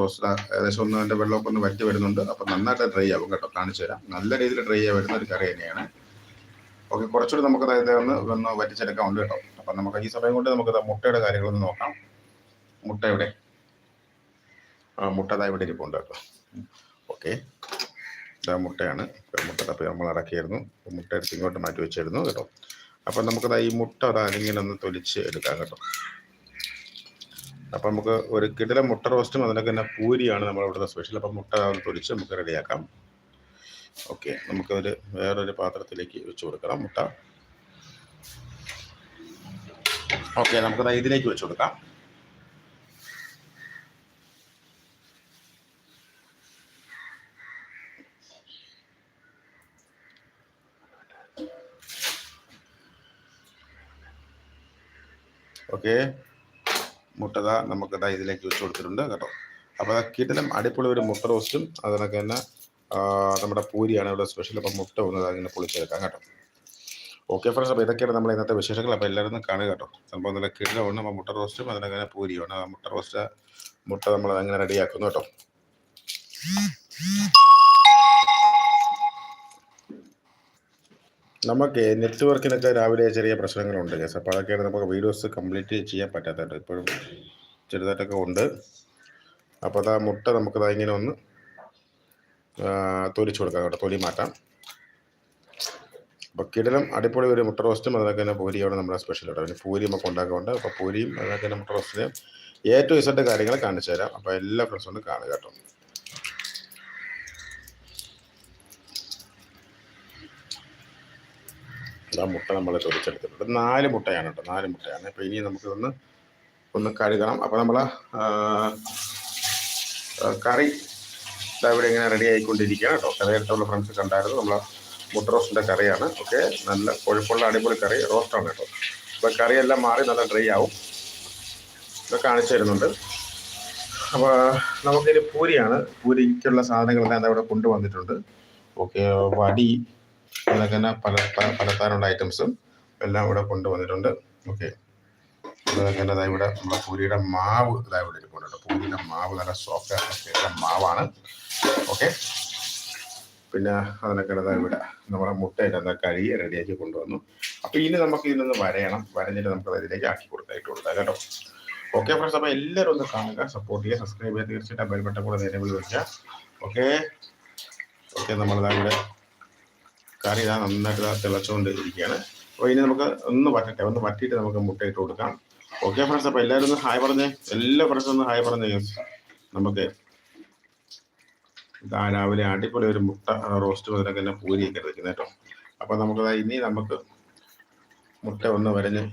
Roast ഏകദേശം ഒന്ന് അതിന്റെ വെള്ളമൊക്കെ ഒന്ന് വറ്റി വരുന്നുണ്ട്. അപ്പോൾ നന്നായിട്ട് ഡ്രൈ ആവും കേട്ടോ. കാണിച്ചു തരാം. നല്ല രീതിയിൽ ഡ്രൈ ആയി വരുന്ന ഒരു കറി തന്നെയാണ്. ഓക്കെ കുറച്ചുകൂടി നമുക്ക് അതായത് ഒന്ന് ഒന്ന് വറ്റിച്ചെടുക്കാൻ ഉണ്ട് കേട്ടോ. അപ്പം നമുക്ക് ഈ സമയം കൊണ്ട് നമുക്ക് മുട്ടയുടെ കാര്യങ്ങളൊന്ന് നോക്കാം. മുട്ട എവിടെ? ആ മുട്ട അതാ ഇവിടെ ഇരിപ്പുണ്ട് കേട്ടോ. ഓക്കെ. ഇതാ മുട്ടയാണ്. മുട്ട തപ്പി നമ്മൾ ഇറക്കിയായിരുന്നു മുട്ട എടുത്ത് ഇങ്ങോട്ട് മാറ്റി വെച്ചിരുന്നു കേട്ടോ. അപ്പം നമുക്കതാ ഈ മുട്ട അതാ ഇങ്ങനെ ഒന്ന് തൊലിച്ച് എടുക്കാം കേട്ടോ. അപ്പം നമുക്ക് ഒരു കിടല മുട്ട റോസ്റ്റും അതിനൊക്കെ തന്നെ പൂരിയാണ് നമ്മുടെ ഇവിടുത്തെ സ്പെഷ്യൽ അപ്പം മുട്ട പൊരിച്ച് നമുക്ക് റെഡിയാക്കാം. ഓക്കെ നമുക്കതൊരു വേറൊരു പാത്രത്തിലേക്ക് വെച്ച് കൊടുക്കണം മുട്ട. ഓക്കെ നമുക്കത് ഇതിലേക്ക് വെച്ച് കൊടുക്കാം. ഓക്കെ മുട്ടത നമുക്കതാ ഇതിലേക്ക് വെച്ച് കൊടുത്തിട്ടുണ്ട് കേട്ടോ. അപ്പോൾ കിടലം അടിപൊളി ഒരു മുട്ട റോസ്റ്റും അതിനൊക്കെ തന്നെ നമ്മുടെ പൂരിയാണ് ഇവിടെ സ്പെഷ്യൽ അപ്പം മുട്ട ഒന്ന് അതിങ്ങനെ പൊളിച്ചെടുക്കാം കേട്ടോ. ഓക്കെ ഫ്രണ്ട്സ് അപ്പോൾ ഇതൊക്കെയാണ് നമ്മൾ ഇന്നത്തെ വിശേഷങ്ങൾ. അപ്പോൾ എല്ലാവരും കാണുക കേട്ടോ. സംഭവം നല്ല കിടലമാണ് അപ്പോൾ മുട്ട റോസ്റ്റും അതിനൊക്കെ തന്നെ പൂരിയാണ് ആ മുട്ട റോസ്റ്റ് മുട്ട നമ്മൾ അങ്ങനെ റെഡിയാക്കുന്നു കേട്ടോ. നമുക്ക് നെറ്റ്വർക്കിനൊക്കെ രാവിലെ ചെറിയ പ്രശ്നങ്ങളുണ്ട് കേസ് അപ്പോൾ അതൊക്കെയാണ് നമുക്ക് വീഡിയോസ് കംപ്ലീറ്റ് ചെയ്യാൻ പറ്റാത്തതായിട്ട് ഇപ്പോഴും ചെറുതായിട്ടൊക്കെ ഉണ്ട്. അപ്പോൾ അതാ മുട്ട നമുക്ക് ഇങ്ങനെ ഒന്ന് തൊലിച്ചു കൊടുക്കാം കേട്ടോ. തൊലി മാറ്റാം. അപ്പോൾ കിടലം അടിപൊളി ഒരു മുട്ട റോസ്റ്റും അതിനൊക്കെ തന്നെ പൂരിയാണ് നമ്മുടെ സ്പെഷ്യൽ കേട്ടോ. പിന്നെ പൂരി നമുക്ക് ഉണ്ടാക്കുന്നുണ്ട് അപ്പോൾ പൂരിയും അതിനൊക്കെ തന്നെ മുട്ട എ ടു ഇസഡ് കാര്യങ്ങൾ കാണിച്ചു തരാം അപ്പോൾ എല്ലാ ഫ്രണ്ട്സും കാണുക കേട്ടോ. ഇതാ മുട്ട നമ്മൾ തൊലിച്ചെടുത്തിട്ടുണ്ട് നാല് മുട്ടയാണ് കേട്ടോ നാല് മുട്ടയാണ്. അപ്പോൾ ഇനി നമുക്കിതൊന്ന് ഒന്ന് കഴുകണം അപ്പോൾ നമ്മൾ കറി ഇവിടെ ഇങ്ങനെ റെഡി ആയിക്കൊണ്ടിരിക്കുകയാണ് കേട്ടോ. കറിയെടുത്തുള്ള ഫ്രണ്ട്സ് കണ്ടായിരുന്നു നമ്മൾ മുട്ട റോസ്റ്റിന്റെ കറിയാണ്. ഓക്കെ നല്ല കൊഴുപ്പുള്ള അടിപൊളി കറി റോസ്റ്റാണ് കേട്ടോ. അപ്പോൾ കറിയെല്ലാം മാറി നല്ല ഡ്രൈ ആവും. ഇത് കാണിച്ചു തരുന്നുണ്ട്. അപ്പോൾ നമുക്കൊരു പൂരിയാണ്. പൂരിക്കുള്ള സാധനങ്ങളെല്ലാം ഇവിടെ കൊണ്ടുവന്നിട്ടുണ്ട്. ഓക്കെ വടി അതൊക്കെ തന്നെ പല പലതരമുള്ള ഐറ്റംസും എല്ലാം ഇവിടെ കൊണ്ടുവന്നിട്ടുണ്ട്. ഓക്കെ അതൊക്കെ ഇവിടെ നമ്മുടെ പൂരിയുടെ മാവ് ഇതാ ഇവിടെ ഇരിക്കുന്നുണ്ട് പൂരിയുടെ മാവ് നല്ല സോഫ്റ്റ് മാവാണ്. ഓക്കെ പിന്നെ അതിനൊക്കെ ഇവിടെ നമ്മുടെ മുട്ടയിട്ട് എന്താ കഴുകി റെഡിയാക്കി കൊണ്ടുവന്നു. അപ്പോൾ ഇനി നമുക്ക് ഇതിനൊന്ന് വരയണം. വരഞ്ഞിട്ട് നമുക്ക് അതിലേക്ക് ആക്കി കൊടുക്കാം ഇട്ട് കൊടുക്കാം കേട്ടോ. ഓക്കെ ഫ്രണ്ട്സ് അപ്പോൾ എല്ലാവരും ഒന്ന് കാണുക സപ്പോർട്ട് ചെയ്യുക സബ്സ്ക്രൈബ് ചെയ്യുക. തീർച്ചയായിട്ടും ബെൽബട്ടം കൂടെ നേരെ വിളിക്കുക. ഓക്കെ ഓക്കെ നമ്മളിതാ ഇവിടെ കറി ഇതാ നന്നായിട്ട് തിളച്ചുകൊണ്ട് ഇരിക്കുകയാണ് അപ്പോൾ ഇനി നമുക്ക് ഒന്ന് വറ്റട്ടെ. ഒന്ന് വറ്റിയിട്ട് നമുക്ക് മുട്ടയിട്ട് കൊടുക്കാം. ഓക്കെ ഫ്രണ്ട്സ് അപ്പോൾ എല്ലാവരും ഒന്ന് ഹായ് പറഞ്ഞേ. എല്ലാ ഫ്രണ്ട്സും ഒന്ന് ഹായ് പറഞ്ഞേ നമുക്ക് ഇതാ രാവിലെ അടിപൊളി ഒരു മുട്ട റോസ്റ്റ് മുതലൊക്കെ തന്നെ പൂരിയൊക്കെ എടുക്കുന്നത് കേട്ടോ. അപ്പോൾ നമുക്ക് ഇനി നമുക്ക് മുട്ട ഒന്ന് വരഞ്ഞ്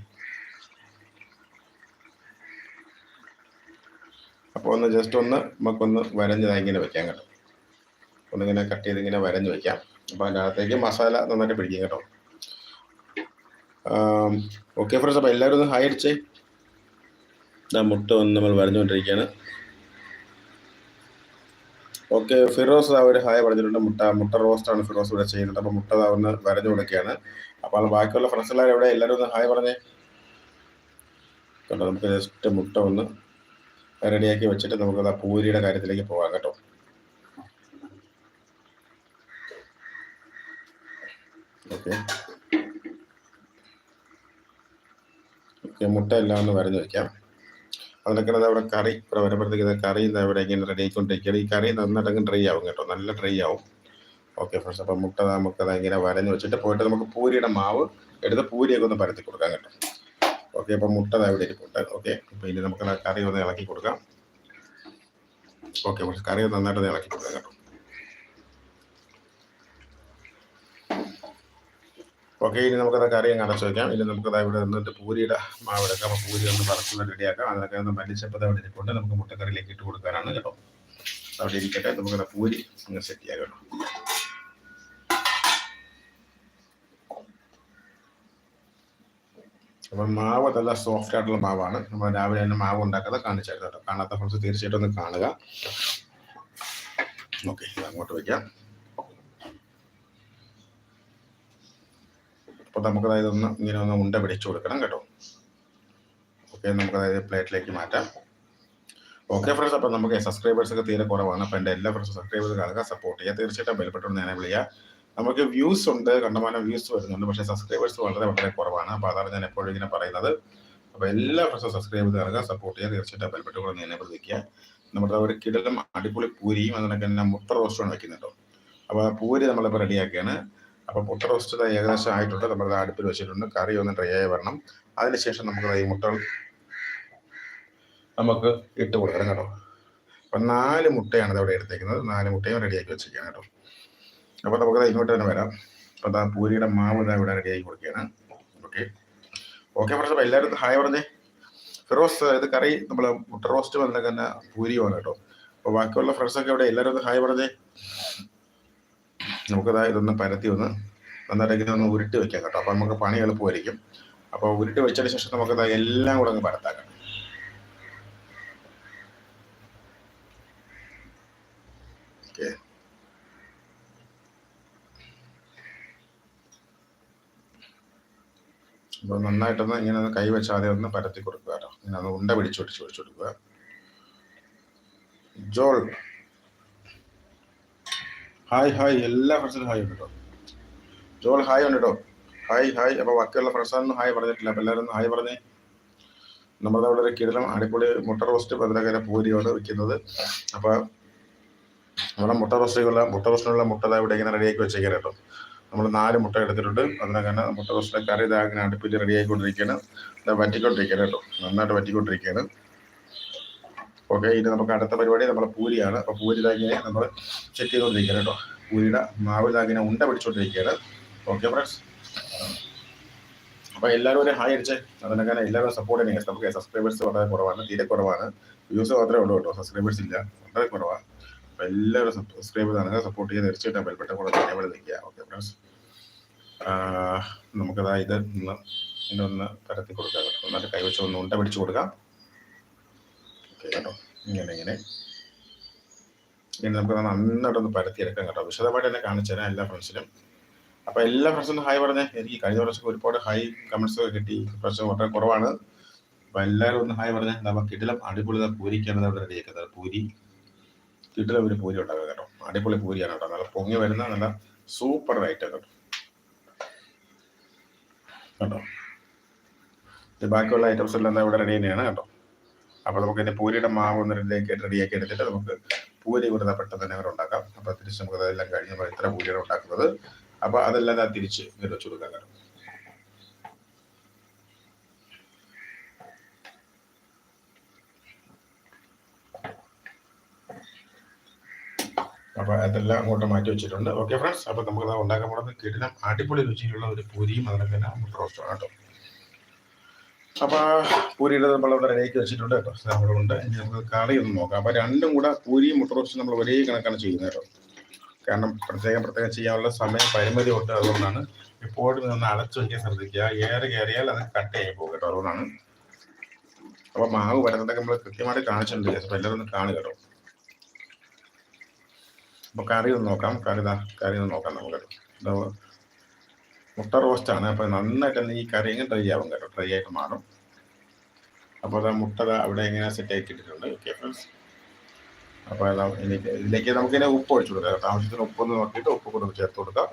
അപ്പോൾ ഒന്ന് ജസ്റ്റ് ഒന്ന് നമുക്കൊന്ന് വരഞ്ഞ് ഇങ്ങനെ വെക്കാം കേട്ടോ. ഒന്നിങ്ങനെ കട്ട് ചെയ്ത് ഇങ്ങനെ വരഞ്ഞ് വെക്കാം. അപ്പോൾ അകത്തേക്ക് മസാല നന്നായിട്ട് പിടിക്കും കേട്ടോ. ഓക്കെ ഫ്രണ്ട്സ് അപ്പോൾ എല്ലാവരും ഒന്ന് ഹായ് അടിച്ചേ. ഇതാ മുട്ട ഒന്ന് നമ്മൾ വരഞ്ഞുകൊണ്ടിരിക്കുകയാണ്. ഓക്കെ ഫിറോസ് ഒരു ഹായ് പറഞ്ഞിട്ടുണ്ട്. മുട്ട മുട്ട റോസ്റ്റാണ് ഫിറോസ് ഇവിടെ ചെയ്യുന്നത്. അപ്പോൾ മുട്ട ഒന്ന് വരഞ്ഞു കൊടുക്കുകയാണ് അപ്പോൾ ബാക്കിയുള്ള ഫ്രണ്ട്സ് എല്ലാവരും എവിടെ? എല്ലാവരും ഒന്ന് ഹായ് പറഞ്ഞേ. കണ്ടോ നമുക്ക് ജസ്റ്റ് മുട്ട ഒന്ന് റെഡിയാക്കി വെച്ചിട്ട് നമുക്ക് പൂരിയുടെ കാര്യത്തിലേക്ക് പോകാം കേട്ടോ. ഓക്കെ ഓക്കെ മുട്ട എല്ലാം ഒന്ന് വരഞ്ഞു വെക്കാം. അതിനൊക്കെ അത് അവിടെ കറി? ഇവിടെ വരുമ്പോഴത്തേക്ക് കറി ഇന്ന് ഇവിടെ ഇങ്ങനെ റെഡി ആയിക്കൊണ്ടിരിക്കുകയാണ്. ഈ കറി നന്നായിട്ട് അങ്ങ് ഡ്രൈ ആവും കേട്ടോ. നല്ല ഡ്രൈ ആവും. ഓക്കെ ഫ്രണ്ട്സ് അപ്പം മുട്ട നമുക്ക് അത് ഇങ്ങനെ വരഞ്ഞ് വെച്ചിട്ട് പോയിട്ട് നമുക്ക് പൂരിയുടെ മാവ് എടുത്ത് പൂരിയൊക്കെ ഒന്ന് പരത്തി കൊടുക്കാം കേട്ടോ. ഓക്കെ അപ്പം മുട്ട അവിടെ ഇരിപ്പുണ്ട്. ഓക്കെ അപ്പം ഇനി നമുക്ക് കറി ഒന്ന് ഇളക്കി കൊടുക്കാം. ഓക്കെ ഫ്രണ്ട്സ് കറി നന്നായിട്ട് ഇളക്കി കൊടുക്കാം കേട്ടോ. ഓക്കെ ഇനി നമുക്കത് അറിയാൻ അടച്ചു വെക്കാം. ഇനി നമുക്കത് ഇവിടെ നിന്നിട്ട് പൂരിയുടെ മാവ് എടുക്കാം അപ്പോൾ പൂരി ഒന്ന് പറക്കുന്ന റെഡിയാക്കാം. അതിനൊക്കെ ഒന്ന് മല്ലിച്ചപ്പത് അവിടെ ഇരിപ്പുണ്ട്. നമുക്ക് മുട്ടക്കറിയിലേക്ക് ഇട്ട് കൊടുക്കാനാണ് കേട്ടോ അവിടെ ഇരിക്കട്ടെ നമുക്കത് പൂരി അങ്ങ് സെറ്റ് ചെയ്യാം കേട്ടോ. അപ്പം മാവ് നല്ല സോഫ്റ്റ് ആയിട്ടുള്ള മാവാണ്. നമ്മൾ രാവിലെ തന്നെ മാവ് ഉണ്ടാക്കാതെ കാണിച്ചായിരുന്നു കേട്ടോ. കാണാത്ത ഫ്രണ്ട്സ് തീർച്ചയായിട്ടും ഒന്ന് കാണുക. ഓക്കെ അങ്ങോട്ട് വയ്ക്കാം അപ്പോൾ നമുക്ക് അതായത് ഒന്ന് ഇങ്ങനെ ഒന്ന് ഉണ്ട പിടിച്ചു കൊടുക്കണം കേട്ടോ. ഓക്കെ നമുക്ക് അതായത് പ്ലേറ്റിലേക്ക് മാറ്റാം. ഓക്കെ ഫ്രണ്ട്സ് അപ്പോൾ നമുക്ക് സബ്സ്ക്രൈബേഴ്സ് ഒക്കെ തീരെ കുറവാണ്. അപ്പോൾ എന്റെ എല്ലാ ഫ്രണ്ട്സ് സബ്സ്ക്രൈബേഴ്സ് കാണുക സപ്പോർട്ട് ചെയ്യുക. തീർച്ചയായിട്ടും ബലപ്പെട്ടു ഞാൻ വിളിക്കുക നമുക്ക് വ്യൂസ് ഉണ്ട് കണ്ടമാനം വ്യൂസ് വരുന്നുണ്ട്. പക്ഷേ സബ്സ്ക്രൈബേഴ്സ് വളരെ വളരെ കുറവാണ്. അപ്പോൾ അതാണ് ഞാൻ എപ്പോഴും ഇങ്ങനെ പറയുന്നത്. അപ്പോൾ എല്ലാ ഫ്രണ്ട്സും സബ്സ്ക്രൈബ് ചെയ്ത് കാണുക സപ്പോർട്ട് ചെയ്യുക. തീർച്ചയായിട്ടും ബെൽപ്പെട്ട് കൂടെ എന്നെ പ്രതിക്കുക നമ്മുടെ ഒരു കിടലും അടിപൊളി പൂരിയും അതിനൊക്കെ തന്നെ മുട്ട റോസ്റ്റും വെക്കുന്നുണ്ടോ അപ്പോൾ ആ പൂരി നമ്മളിപ്പോൾ റെഡിയാക്കിയാണ് അപ്പോൾ മുട്ട റോസ്റ്റ് ഏകദേശം ആയിട്ടുണ്ട്. നമ്മൾ അടുപ്പിൽ വെച്ചിട്ടുണ്ട്. കറി ഒന്ന് ഡ്രൈ ആയി വരണം. അതിനുശേഷം നമുക്ക് ഈ മുട്ട നമുക്ക് ഇട്ട് കൊടുക്കണം കേട്ടോ. അപ്പം നാല് മുട്ടയാണ് ഇവിടെ എടുത്തേക്കുന്നത്. നാല് മുട്ടയും റെഡിയാക്കി വെച്ചിരിക്കുകയാണ് കേട്ടോ. നമുക്ക് ഇങ്ങോട്ട് തന്നെ വരാം. അപ്പോൾ ആ പൂരിയുടെ മാവ് ഇതാ ഇവിടെ റെഡിയാക്കി കൊടുക്കുകയാണ്. ഓക്കെ ഓക്കെ അപ്പോൾ എല്ലാവരും ഹായ് പറഞ്ഞേ. ഫിറോസ് ഇത് കറി നമ്മൾ മുട്ട റോസ്റ്റ് വന്നിട്ട് തന്നെ പൂരിയുമാണ് കേട്ടോ. അപ്പോൾ ബാക്കിയുള്ള ഫ്രണ്ട്സൊക്കെ ഇവിടെ എല്ലാവരും ഹായ് പറഞ്ഞേ. നമുക്കതാ ഇതൊന്ന് പരത്തി ഒന്ന് നന്നായിട്ട് ഒന്ന് ഉരുട്ടി വെക്കാം കേട്ടോ. അപ്പോൾ നമുക്ക് പണി എളുപ്പമായിരിക്കും. അപ്പോൾ ഉരുട്ടി വെച്ചതിന് ശേഷം നമുക്കത് എല്ലാം കൂടെ അങ്ങ് പരത്താക്കാം. ഓക്കെ. അപ്പോൾ നന്നായിട്ടൊന്ന് ഇങ്ങനെ ഒന്ന് കൈ വെച്ചാതെ ഒന്ന് പരത്തി കൊടുക്കുക കേട്ടോ. ഇങ്ങനെ ഒന്ന് ഉണ്ട പിടിച്ചു പിടിച്ചു പിടിച്ചു കൊടുക്കുക. ജോൾ. ഹായ് ഹായ് എല്ലാ ഫ്രണ്ട്സിനും ഹായ് ഉണ്ട്? കേട്ടോ ജോൾ ഹായ് ഉണ്ട്? കേട്ടോ ഹായ് ഹായ് അപ്പോൾ ബാക്കിയുള്ള ഫ്രണ്ട്സാണെന്നും ഹായ് പറഞ്ഞിട്ടില്ല. അപ്പോൾ എല്ലാവരും ഹായ് പറഞ്ഞേ. നമ്മുടെ അവിടെ ഒരു കിടലം അടിപൊളി മുട്ട റോസ്റ്റ് പതിനകര പൂരിയാണ് വെക്കുന്നത്. അപ്പോൾ നമ്മുടെ മുട്ട റോസ്റ്റുള്ള മുട്ട റോസ്റ്റിനുള്ള മുട്ട ഇവിടെ ഇങ്ങനെ റെഡിയാക്കി വെച്ചേക്കാൻ കേട്ടോ. നമ്മൾ നാല് മുട്ട എടുത്തിട്ടുണ്ട്. അതിനകത്ത് മുട്ട റോസ്റ്റിലെ കറി ഇതാ ഇങ്ങനെ അടുപ്പിൽ റെഡിയായിക്കൊണ്ടിരിക്കുകയാണ് വറ്റിക്കൊണ്ടിരിക്കുകയാണ് കേട്ടോ. നന്നായിട്ട് വറ്റിക്കൊണ്ടിരിക്കുകയാണ് ഓക്കെ ഇനി നമുക്ക് അടുത്ത പരിപാടി നമ്മളെ പൂരിയാണ്. അപ്പോൾ പൂരി താങ്ങിനെ നമ്മൾ ചെക്ക് ചെയ്തുകൊണ്ടിരിക്കുകയാണ് കേട്ടോ. പൂരിയുടെ മാവ് താങ്ങിനെ ഉണ്ട പിടിച്ചുകൊണ്ടിരിക്കുകയാണ്. ഓക്കെ ഫ്രണ്ട്സ് അപ്പോൾ എല്ലാവരും ഒരു ഹായ് അടിച്ച്. അതിനൊക്കെ എല്ലാവരും സപ്പോർട്ട് ചെയ്യുക നമുക്ക് സബ്സ്ക്രൈബേഴ്സ് വളരെ കുറവാണ് തീരെ കുറവാണ്. വ്യൂസ് മാത്രമേ ഉള്ളൂ കേട്ടോ. സബ്സ്ക്രൈബേഴ്സ് ഇല്ല. വളരെ കുറവാണ് അപ്പോൾ എല്ലാവരും സബ്സ്ക്രൈബ് ചെയ്താണെങ്കിൽ സപ്പോർട്ട് ചെയ്ത് തീർച്ചയായിട്ടും ബെൽപ്പെട്ട കൂടെ ഇവിടെ നിൽക്കുക. ഓക്കെ ഫ്രണ്ട്സ് നമുക്കതാ ഇത് ഒന്ന് ഇതൊന്ന് പരത്തി കൊടുക്കാം എന്നിട്ട് കൈവച്ച് ഒന്ന് ഉണ്ട പിടിച്ചു കൊടുക്കാം. കേട്ടോ. ഇങ്ങനെ ഇങ്ങനെ. ഇനി നമുക്ക് നന്നായിട്ടൊന്ന് പരത്തിയെടുക്കാം കേട്ടോ. വിശദമായിട്ട് തന്നെ കാണിച്ചു തരാം എല്ലാ ഫ്രണ്ട്സിനും അപ്പോൾ എല്ലാ ഫ്രണ്ട്സിനും ഹായ് പറഞ്ഞേ. എനിക്ക് കഴിഞ്ഞ പ്രാവശ്യം ഒരുപാട് ഹൈ കമൻസ് കിട്ടി. പ്രാവശ്യം വളരെ കുറവാണ്. അപ്പോൾ എല്ലാവരും ഒന്ന് ഹായ് പറഞ്ഞേ. നമ്മൾ കിടിലം അടിപൊളി പൂരിക്കാണ് അവിടെ റെഡിയാക്കുന്നത് പൂരി. കിടിലം ഒരു പൂരി ഉണ്ടാക്കുക കേട്ടോ. അടിപൊളി പൂരിയാണ് കേട്ടോ. നല്ല പൊങ്ങി വരുന്ന നല്ല സൂപ്പർ റൈറ്റ് കേട്ടോ. കേട്ടോ ബാക്കിയുള്ള ഐറ്റംസ് എല്ലാം ഇവിടെ റെഡി തന്നെയാണ് കേട്ടോ. അപ്പോൾ നമുക്ക് ഇതിന്റെ പൂരിയുടെ മാവ് ഒന്ന് റെഡിയാക്കി റെഡിയാക്കി എടുത്തിട്ട് നമുക്ക് പൂരി ഇവിടെ പെട്ടെന്ന് തന്നെ ഉണ്ടാക്കാം അപ്പോൾ തിരിച്ച് നമുക്ക് അതെല്ലാം കഴിഞ്ഞ് നമ്മൾ ഇത്ര പൂരിയാണ് ഉണ്ടാക്കുന്നത്. അപ്പോൾ അതെല്ലാം ഞാൻ തിരിച്ച് ഇങ്ങനെ വെച്ച് കൊടുക്കാൻ കാരണം അപ്പോൾ അതെല്ലാം അങ്ങോട്ട് മാറ്റി വെച്ചിട്ടുണ്ട്. ഓക്കെ ഫ്രണ്ട്സ് അപ്പോൾ നമുക്ക് ഉണ്ടാക്കാൻ പോകുന്നത് കിടിലം അടിപൊളി രുചിയിലുള്ള ഒരു പൂരിയും അതിനൊക്കെ മുട്ട റോസ്റ്റും കേട്ടോ. അപ്പോൾ പൂരിയുടെ നമ്മൾ അവിടെ റെഡിയാക്കി വെച്ചിട്ടുണ്ട് കേട്ടോ. നമ്മുടെ ഉണ്ട്. ഇനി നമുക്ക് കറി ഒന്ന് നോക്കാം. അപ്പോൾ രണ്ടും കൂടെ പൂരിയും മുട്ട നമ്മൾ ഒരേ കണക്കാണ് ചെയ്യുന്നത് കേട്ടോ. കാരണം പ്രത്യേകം പ്രത്യേകം ചെയ്യാനുള്ള സമയം പരിമിതി ഉണ്ട് അതുകൊണ്ടാണ് എപ്പോഴും നിന്ന് അടച്ചു വയ്ക്കാൻ ശ്രദ്ധിക്കുക. ഏറെ കയറിയാൽ അത് കട്ട് ആയി പോകും കേട്ടോ അതുകൊണ്ടാണ്. അപ്പോൾ മാവ് വരുന്നതൊക്കെ നമ്മൾ കൃത്യമായിട്ട് കാണിച്ചിട്ടുണ്ട്. അപ്പോൾ എല്ലാവരും ഒന്ന് കാണുക കേട്ടോ. അപ്പോൾ കറി ഒന്ന് നോക്കാം. കറി കറി ഒന്ന് നോക്കാം നമുക്ക്. മുട്ട റോസ്റ്റാണ്. അപ്പോൾ നന്നായിട്ട് ഈ കറി ഇങ്ങനെ ഡ്രൈ ആവും കേട്ടോ. ഡ്രൈ ആയിട്ട് മാറും. അപ്പോൾ അത് മുട്ട അവിടെ ഇങ്ങനെ സെറ്റ് ആക്കി ഇട്ടിട്ടുണ്ട് ഓക്കെ ഫ്രണ്ട്സ് അപ്പോൾ എനിക്ക് ഇതിലേക്ക് നമുക്ക് ഇതിനെ ഉപ്പ് ഒഴിച്ചു കൊടുക്കാം. ആവശ്യത്തിന് ഉപ്പൊന്ന് നോക്കിയിട്ട് ഉപ്പ് കൊണ്ട് ചേർത്ത് കൊടുക്കാം.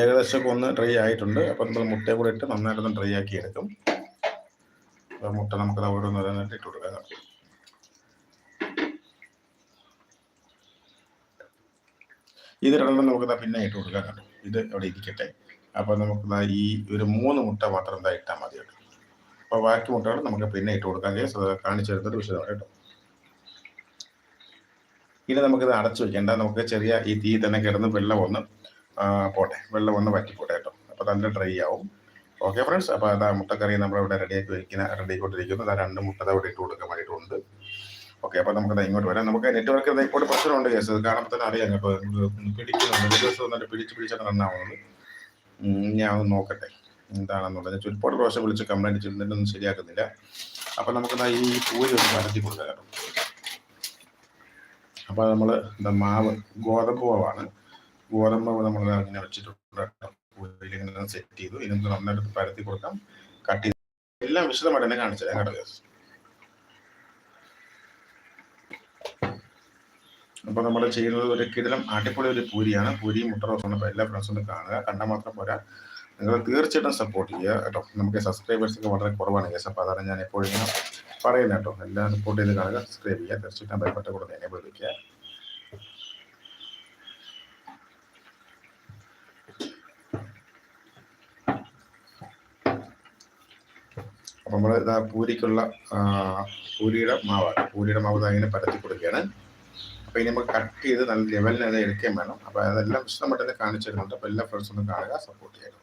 ഏകദേശം ഒന്ന് ഡ്രൈ ആയിട്ടുണ്ട്. അപ്പം നമ്മൾ മുട്ടയെ കൂടെ ഇട്ട് നന്നായിട്ടൊന്ന് ഡ്രൈ ആക്കി എടുക്കും. മുട്ട നമുക്ക് അവിടെ ഒന്ന് നന്നായിട്ട് ഇട്ട് കൊടുക്കാം. ഇത് രണ്ടെണ്ണം നമുക്ക് പിന്നെ ഇട്ട് കൊടുക്കാം ഇത് അവിടെ ഇരിക്കട്ടെ. അപ്പോൾ നമുക്ക് ഈ ഒരു മൂന്ന് മുട്ട മാത്രം എന്താ ഇട്ടാൽ മതി കേട്ടോ. അപ്പോൾ ബാക്കി മുട്ടകൾ നമുക്ക് പിന്നെ ഇട്ട് കൊടുക്കാൻ കഴിയും കാണിച്ചു തരുന്നത് വിശദമാണ് കേട്ടോ. ഇനി നമുക്കിത് അടച്ചു വെക്കേണ്ട നമുക്ക് ചെറിയ ഈ തീ തന്നെ കിടന്ന് വെള്ളം ഒന്ന് പോട്ടെ. വെള്ളം ഒന്ന് വറ്റിപ്പോട്ടെ കേട്ടോ. അപ്പോൾ നല്ല ഡ്രൈ ആവും. Okay friends. അപ്പോൾ അതാ മുട്ടക്കറി നമ്മളിവിടെ റെഡിയാക്കി വയ്ക്കുന്ന റെഡി ആയിക്കൊണ്ടിരിക്കുന്നു അതാ രണ്ട് മുട്ട അവിടെ ഇട്ട് കൊടുക്കാൻ വേണ്ടിയിട്ടുണ്ട്. ഓക്കെ അപ്പോൾ നമുക്ക് ഇങ്ങോട്ട് വരാം. നമുക്ക് നെറ്റ്വർക്ക് ഇങ്ങോട്ട് പ്രശ്നമുണ്ട് കേസ് കാണുമ്പോൾ തന്നെ അറിയാം കേട്ടോ. പിടിക്കുന്നുണ്ട് പിടിച്ച് പിടിച്ചാണ് റണ്ണാവുന്നത് ഞാൻ ഒന്ന് നോക്കട്ടെ എന്താണെന്നുള്ളത്. ഒരുപാട് പ്രാവശ്യം വിളിച്ച് കംപ്ലൈന്റ് ചെയ്തിട്ടൊന്നും ശരിയാക്കുന്നില്ല. അപ്പം നമുക്ക് ഈ പൂരി ഒന്ന് കടത്തി കൊടുക്കാം കേട്ടോ. അപ്പോൾ നമ്മൾ എന്താ മാവ് ഗോതമ്പ് മാവാണ്. ഗോതമ്പ് മാവ് നമ്മൾ ഇങ്ങനെ വെച്ചിട്ടുണ്ട്. സെറ്റ് ചെയ്തു. ഇതിനൊന്ന് നന്നായിട്ട് പരത്തി കൊടുക്കാം. കട്ട് എല്ലാം വിശദമായിട്ട് തന്നെ കാണിച്ചു തരാം guys. അപ്പൊ നമ്മൾ ചെയ്യുന്നത് ഒരു കിടിലം അടിപൊളി ഒരു പൂരിയാണ്. പൂരിയും മുട്ട റോസാണ് അപ്പോൾ എല്ലാ ഫ്രണ്ട്സും കാണുക. കണ്ടാൽ മാത്രം പോരാ. നിങ്ങൾ തീർച്ചയായിട്ടും സപ്പോർട്ട് ചെയ്യുക കേട്ടോ. നമുക്ക് സബ്സ്ക്രൈബേഴ്സ് ഒക്കെ വളരെ കുറവാണ് കേസ്. അപ്പോൾ അതാണ് ഞാൻ എപ്പോഴും ഇങ്ങനെ പറയുന്നത് കേട്ടോ. എല്ലാം സപ്പോർട്ട് ചെയ്ത് കാണുക സബ്സ്ക്രൈബ് ചെയ്യുക. തീർച്ചയായിട്ടും ബൈപ്പെട്ട കൂടെ എന്നെ വിളിക്കുക അപ്പോൾ നമ്മൾ ഇതാ പൂരിക്കുള്ള പൂരിയുടെ മാവാണ്. പൂരിയുടെ മാവ് ഇങ്ങനെ പരത്തി കൊടുക്കുകയാണ്. അപ്പോൾ ഇനി നമുക്ക് കട്ട് ചെയ്ത് നല്ല ലെവലിൽ അത് എടുക്കുകയും വേണം. അപ്പോൾ അതെല്ലാം വിശദമായിട്ട് തന്നെ തരുന്നുണ്ട്. അപ്പോൾ എല്ലാ ഫ്രണ്ട്സും ഒന്ന് കാണുക സപ്പോർട്ട് ചെയ്യുക.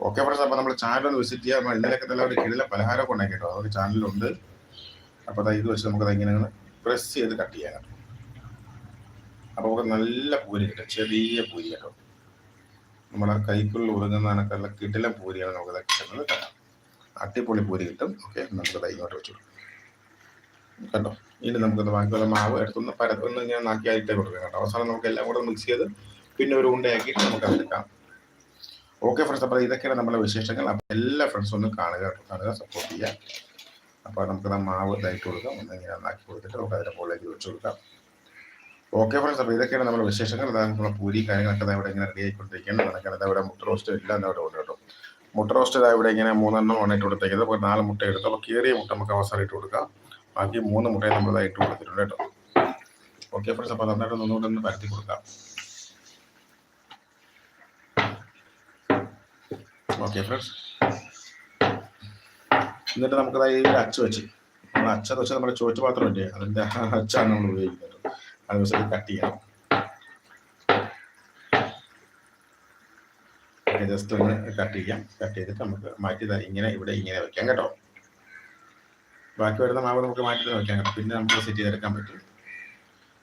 ഓക്കെ ഫ്രണ്ട്സ് അപ്പോൾ നമ്മൾ ചാനൽ ഒന്ന് വിസിറ്റ് ചെയ്യാം. നമ്മൾ ഇന്നലെയൊക്കെ നല്ല ഒരു കിടില പലഹാരമൊക്കെ ഉണ്ടാക്കി കേട്ടോ. അതൊക്കെ ചാനലിലുണ്ട് അപ്പോൾ അത് ഇത് വെച്ച് നമുക്ക് ഇങ്ങനെ പ്രസ് ചെയ്ത് കട്ട്. ചെയ്യാൻ അപ്പോൾ നമുക്ക് നല്ല പൂരി കിട്ടും. ചെറിയ പൂരി കേട്ടോ. നമ്മുടെ കൈക്കുള്ളിൽ ഒതുങ്ങുന്ന കണക്കുള്ള കിടില പൂരിയാണ് നമുക്ക് കിട്ടുന്നത്. അട്ടിപ്പൊളി പൂരി കിട്ടും. ഓക്കെ നമുക്ക് ഇങ്ങോട്ട് വെച്ചു കൊടുക്കാം. കണ്ടോ? ഇനി നമുക്ക് ബാക്കിയുള്ള മാവ് എടുത്തൊന്ന് പരത്തൊന്ന് നാക്കി നാക്കിയായിട്ടേ കൊടുക്കുക കേട്ടോ. അവസാനം നമുക്ക് എല്ലാം കൂടെ മിക്സ് ചെയ്ത് പിന്നെ ഒരു ഉണ്ടയാക്കിയിട്ട് നമുക്ക് അതെടുക്കാം ഓക്കെ ഫ്രണ്ട്സ് അപ്പോൾ ഇതൊക്കെയാണ് നമ്മുടെ വിശേഷങ്ങൾ. അപ്പോൾ എല്ലാ ഫ്രണ്ട്സും ഒന്ന് കാണുക കേട്ടോ. കാണുക സപ്പോർട്ട് ചെയ്യുക. അപ്പോൾ നമുക്ക് ആ മാവ് ഇതായിട്ട് കൊടുക്കാം. ഒന്ന് ഇങ്ങനെ നാക്കി കൊടുത്തിട്ട് നമുക്ക് അതിന്റെ മുകളിലേക്ക് വെച്ച് കൊടുക്കാം. ഓക്കെ ഫ്രണ്ട്സ് അപ്പോൾ ഇതൊക്കെയാണ് നമ്മുടെ വിശേഷങ്ങൾ. അതായത് നമ്മുടെ പൂരി കാര്യങ്ങളൊക്കെ ഇവിടെ ഇങ്ങനെ റെഡി ആയിക്കൊണ്ടിരിക്കുന്നത് അതായത് ഇവിടെ മുട്ട റോസ്റ്റ് എല്ലാം എന്നവിടെ ഉണ്ട് കേട്ടോ. മുട്ട റോസ്റ്റ് ഇവിടെ ഇങ്ങനെ മൂന്നെണ്ണം ആണ് ഇട്ട് കൊടുത്തേക്കുന്നത്. അപ്പോൾ നാല് മുട്ട എടുത്ത് അപ്പോൾ കീറിയ മുട്ട നമുക്ക് അവസാനം ഇട്ട് കൊടുക്കാം. ബാക്കി മൂന്ന് മുട്ടയും നമ്മൾ ഇട്ട് കൊടുത്തിട്ടുണ്ട് കേട്ടോ. ഓക്കെ ഫ്രണ്ട്സ് അപ്പോൾ നന്നായിട്ട് ഒന്നുകൂടെ ഒന്ന് പരത്തി കൊടുക്കാം. ഓക്കെ ഫ്രണ്ട്സ് എന്നിട്ട് നമുക്ക് ഈ അച്ച വെച്ച്. നമ്മൾ അച്ച വെച്ചാൽ നമ്മുടെ ചോറ്റ് പാത്രമില്ലേ അതിന്റെ അച്ചാണ് നമ്മൾ ഉപയോഗിക്കുന്നത് അത് വെച്ചിട്ട് കട്ട് ചെയ്യാം. ജസ്റ്റ് ഒന്ന് കട്ട് ചെയ്യാം. കട്ട് ചെയ്തിട്ട് നമുക്ക് മാറ്റി ഇങ്ങനെ ഇവിടെ ഇങ്ങനെ വെക്കാം കേട്ടോ. ബാക്കി വരുന്ന മാവ് നമുക്ക് മാറ്റി നോക്കിയാൽ പിന്നെ നമുക്ക് സെറ്റ് ചെയ്തെടുക്കാൻ പറ്റും.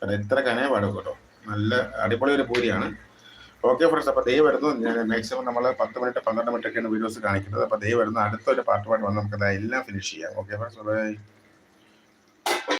അത് എത്ര കനേ പാടും കേട്ടോ. നല്ല അടിപൊളി ഒരു പൂരിയാണ്. ഓക്കെ ഫ്രണ്ട്സ് അപ്പോൾ ദൈവം വരുന്നു. ഞാൻ മാക്സിമം നമ്മൾ പത്ത് മിനിറ്റ് പന്ത്രണ്ട് മിനിറ്റ് ഒക്കെയാണ് വീഡിയോസ് കാണിക്കുന്നത്. അപ്പോൾ ദൈവം വരുന്ന. അടുത്തൊരു പാർട്ടുമായിട്ട് വന്ന് നമുക്ക് എല്ലാം ഫിനിഷ് ചെയ്യാം. Okay friends